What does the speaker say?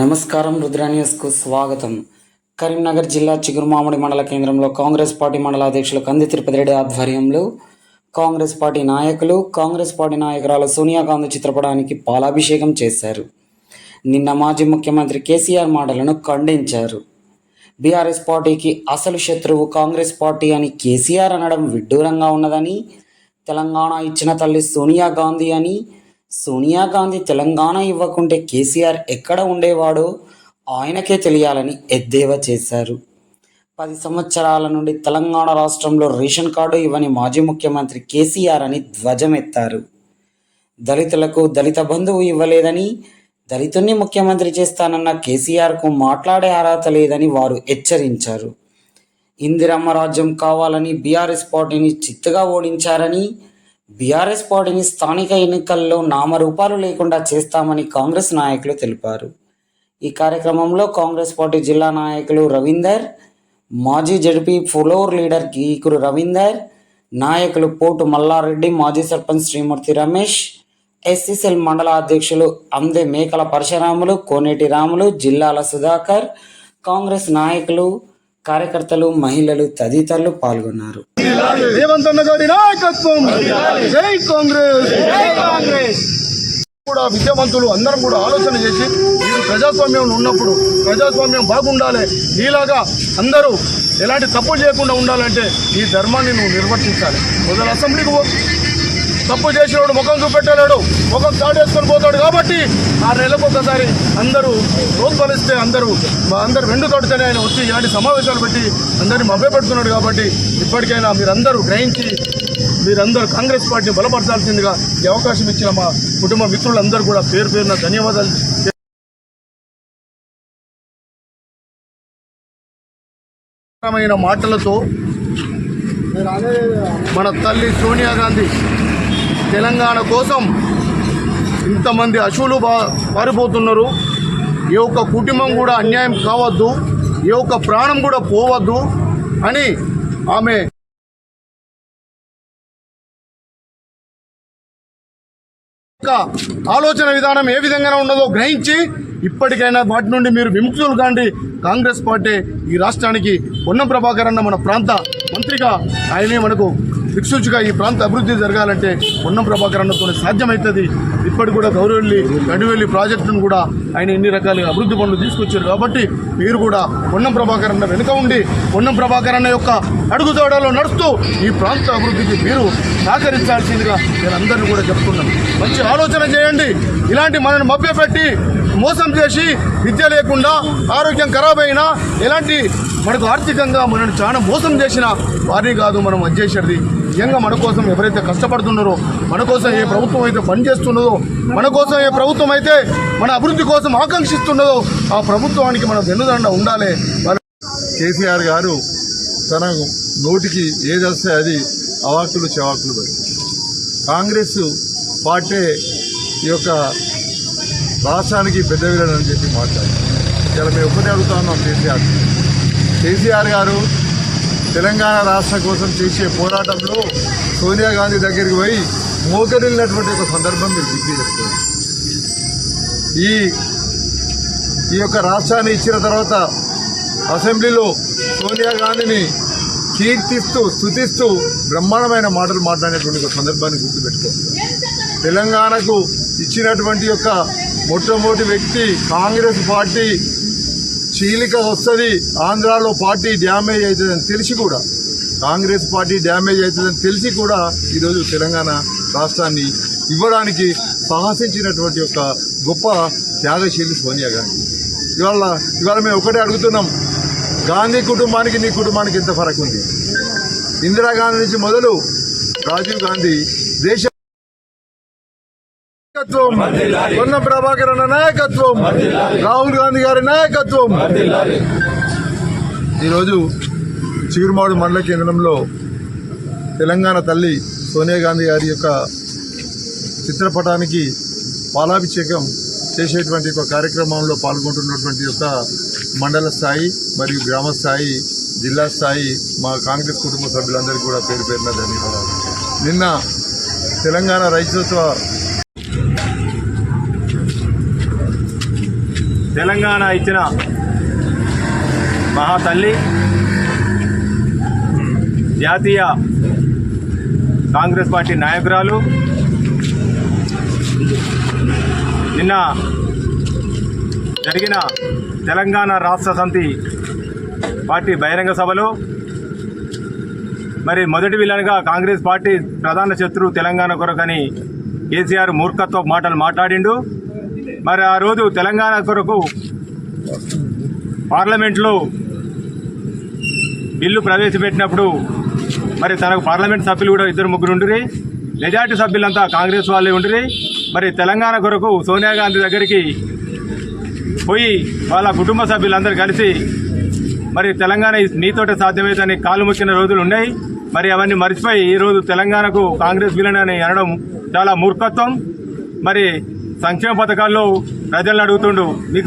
నమస్కారం రుద్ర న్యూస్కు స్వాగతం. కరీంనగర్ జిల్లా చిగురుమామిడి మండల కేంద్రంలో కాంగ్రెస్ పార్టీ మండల అధ్యక్షులు కంది తిరుపతి రెడ్డి ఆధ్వర్యంలో కాంగ్రెస్ పార్టీ నాయకులు కాంగ్రెస్ పార్టీ నాయకురాలు సోనియా గాంధీ చిత్రపటానికి పాలాభిషేకం చేశారు. నిన్న మాజీ ముఖ్యమంత్రి కేసీఆర్ మాటలను ఖండించారు. బీఆర్ఎస్ పార్టీకి అసలు శత్రువు కాంగ్రెస్ పార్టీ అని కేసీఆర్ అనడం విడ్డూరంగా ఉన్నదని తెలంగాణ ఇచ్చిన తల్లి సోనియా గాంధీ అని సోనియా గాంధీ తెలంగాణ ఇవ్వకుంటే కేసీఆర్ ఎక్కడ ఉండేవాడో? ఆయనకే తెలియాలని ఎద్దేవా చేశారు. పది సంవత్సరాల నుండి తెలంగాణ రాష్ట్రంలో రేషన్ కార్డు ఇవ్వని మాజీ ముఖ్యమంత్రి కేసీఆర్ అని ధ్వజమెత్తారు. దళితులకు దళిత బంధువు ఇవ్వలేదని దళితుణ్ణి ముఖ్యమంత్రి చేస్తానన్న కేసీఆర్కు మాట్లాడే అర్హత లేదని వారు హెచ్చరించారు. ఇందిరమ్మ రాజ్యం కావాలని బీఆర్ఎస్ పార్టీని చిత్తుగా ఓడించారని బీఆర్ఎస్ పార్టీని స్థానిక ఎన్నికల్లో నామరూపాలు లేకుండా చేస్తామని కాంగ్రెస్ నాయకులు తెలిపారు. ఈ కార్యక్రమంలో కాంగ్రెస్ పార్టీ జిల్లా నాయకులు రవీందర్ మాజీ ZP floor leader Geekuru Ravinder నాయకులు పోటు మల్లారెడ్డి మాజీ సర్పంచ్ శ్రీమూర్తి రమేష్ ఎస్సీసెల్ మండల అధ్యక్షులు అందే మేకల పరశురాములు కోనేటి రాములు జిల్లాల సుధాకర్ కాంగ్రెస్ నాయకులు కార్యకర్తలు మహిళలు తదితరులు పాల్గొన్నారు. రేవంత్ అన్న గారి నాయకత్వం. జై కాంగ్రెస్. జై కాంగ్రెస్. కూడా విద్యావంతులు అందరం కూడా ఆలోచన చేసి మీరు ప్రజాస్వామ్యంలో ఉన్నప్పుడు ప్రజాస్వామ్యం బాగుండాలి. నీలాగా అందరూ ఎలాంటి తప్పులు చేయకుండా ఉండాలంటే ఈ ధర్మాన్ని నువ్వు నిర్వర్తించాలి. మొదలు అసెంబ్లీకి తప్పు చేసినోడు ముఖం చూపెట్టలేడు ముఖం దాటేసుకొని పోతాడు కాబట్టి ఆ నెలకు ఒకసారి అందరూ ప్రోత్సహిస్తే అందరూ మా అందరు వెండు తోటితేనే ఆయన వచ్చి ఇలాంటి సమావేశాలు పెట్టి అందరినీ మభ్యపెడుతున్నాడు కాబట్టి ఇప్పటికైనా మీరందరూ గ్రహించి మీరందరూ కాంగ్రెస్ పార్టీని బలపరచాల్సిందిగా ఈ అవకాశం ఇచ్చిన మా కుటుంబ మిత్రులందరూ కూడా పేరు పేరున ధన్యవాదాలు మాటలతో మన తల్లి సోనియా గాంధీ తెలంగాణ కోసం ఇంతమంది అశువులు బా పారిపోతున్నారు. ఏ ఒక్క కుటుంబం కూడా అన్యాయం కావద్దు. ఏ ఒక్క ప్రాణం కూడా పోవద్దు అని ఆమె ఆలోచన విధానం ఏ విధంగా ఉన్నదో గ్రహించి ఇప్పటికైనా వాటి నుండి మీరు విముక్తులు కాండి. కాంగ్రెస్ పార్టీ ఈ రాష్ట్రానికి పొన్నం ప్రభాకర్ అన్న మన ప్రాంత మంత్రిగా ఆయనే మనకు దిక్సూచిగా ఈ ప్రాంత అభివృద్ధి జరగాలంటే పొన్నం ప్రభాకర్ అన్నతో సాధ్యమవుతుంది ఇప్పటి కూడా గౌరవల్లి గడివెల్లి ప్రాజెక్టును కూడా ఆయన ఎన్ని రకాలుగా అభివృద్ధి పనులు తీసుకొచ్చారు కాబట్టి మీరు కూడా పొన్నం ప్రభాకర్ అన్న వెనుక ఉండి పొన్నం ప్రభాకర్ అన్న యొక్క అడుగుదోడలో నడుస్తూ ఈ ప్రాంత అభివృద్ధికి మీరు సహకరించాల్సిందిగా నేను అందరినీ కూడా చెప్తున్నాను. మంచి ఆలోచన చేయండి. ఇలాంటి మనల్ని మభ్యపెట్టి మోసం చేసి విద్య లేకుండా ఆరోగ్యం ఖరాబ్ అయినా ఎలాంటి మనకు ఆర్థికంగా మనల్ని చాలా మోసం చేసిన వారిని కాదు మనం చేసేది నిజంగా మన కోసం ఎవరైతే కష్టపడుతున్నారో మన కోసం ఏ ప్రభుత్వం అయితే పనిచేస్తున్నదో మన కోసం ఏ ప్రభుత్వం అయితే మన అభివృద్ధి కోసం ఆకాంక్షిస్తున్నదో ఆ ప్రభుత్వానికి మన వెన్నుదండ ఉండాలి. కేసీఆర్ గారు తన నోటికి ఏది వస్తే అది అవాకులు చెవాకులు కాంగ్రెస్ పార్టీ ఈ యొక్క రాష్ట్రానికి పెద్ద విలనని చెప్పి మాట్లాడారు ఇలా మేము ఒకటే అడుగుతా ఉన్నాం కేసీఆర్ కేసీఆర్ గారు తెలంగాణ రాష్ట్రం కోసం చేసే పోరాటంలో సోనియా గాంధీ దగ్గరికి పోయి మోకరిల్లినటువంటి ఒక సందర్భం మీరు గుర్తు ఈ ఈ యొక్క రాష్ట్రాన్ని ఇచ్చిన తర్వాత అసెంబ్లీలో సోనియా గాంధీని కీర్తిస్తూ స్థుతిస్తూ బ్రహ్మాండమైన మాటలు మాట్లాడేటువంటి ఒక సందర్భాన్ని గుర్తుపెట్టుకోవాలి తెలంగాణకు ఇచ్చినటువంటి యొక్క మొట్టమొదటి వ్యక్తి కాంగ్రెస్ పార్టీ చీలిక వస్తుంది ఆంధ్రాలో పార్టీ డ్యామేజ్ అవుతుందని తెలిసి కూడా కాంగ్రెస్ పార్టీ డ్యామేజ్ అవుతుందని తెలిసి కూడా ఈరోజు తెలంగాణ రాష్ట్రాన్ని ఇవ్వడానికి సాహసించినటువంటి ఒక గొప్ప త్యాగశీలి సోనియా గాంధీ. ఇవాళ ఇవాళ మేము ఒకటే అడుగుతున్నాం గాంధీ కుటుంబానికి నీ కుటుంబానికి ఎంత ఫరక్ ఉంది? ఇందిరాగాంధీ నుంచి మొదలు రాజీవ్ గాంధీ దేశ నాయకత్వం. పొన్న ప్రభాకర్ అన్న నాయకత్వం. రాహుల్ గాంధీ గారి నాయకత్వం. ఈరోజు చిగురుమాడు మండల కేంద్రంలో తెలంగాణ తల్లి సోనియా గాంధీ గారి యొక్క చిత్రపటానికి పాలాభిషేకం చేసేటువంటి ఒక కార్యక్రమంలో పాల్గొంటున్నటువంటి యొక్క మండల స్థాయి మరియు గ్రామ స్థాయి జిల్లా స్థాయి మా కాంగ్రెస్ కుటుంబ సభ్యులందరికీ కూడా పేరు పేరున ధన్యవాదాలు. నిన్న తెలంగాణ రైతోత్సవ తెలంగాణ ఇచ్చిన మహాతల్లి జాతీయ కాంగ్రెస్ పార్టీ నాయకురాలు. నిన్న జరిగిన తెలంగాణ రాష్ట్ర సమితి పార్టీ బహిరంగ సభలో మరి మొదటి విలన్గా కాంగ్రెస్ పార్టీ ప్రధాన శత్రువు తెలంగాణ కొరకని కేసీఆర్ మూర్ఖత్వ మాటలు మాట్లాడిండు. మరి ఆ రోజు తెలంగాణ కొరకు పార్లమెంట్లో బిల్లు ప్రవేశపెట్టినప్పుడు మరి తనకు పార్లమెంట్ సభ్యులు కూడా ఇద్దరు ముగ్గురు ఉండిరి. మెజార్టీ సభ్యులంతా కాంగ్రెస్ వాళ్ళే ఉండిరి. మరి తెలంగాణ కొరకు సోనియా గాంధీ దగ్గరికి పోయి వాళ్ళ కుటుంబ సభ్యులందరూ కలిసి మరి తెలంగాణ నీతోటే సాధ్యమైతే కాలు మొక్కిన రోజులు ఉన్నాయి. మరి అవన్నీ మర్చిపోయి ఈరోజు తెలంగాణకు కాంగ్రెస్ విలన్ అని అనడం చాలా మూర్ఖత్వం. మరి సంక్షేమ పథకాల్లో ప్రజలను అడుగుతుండు. మీకు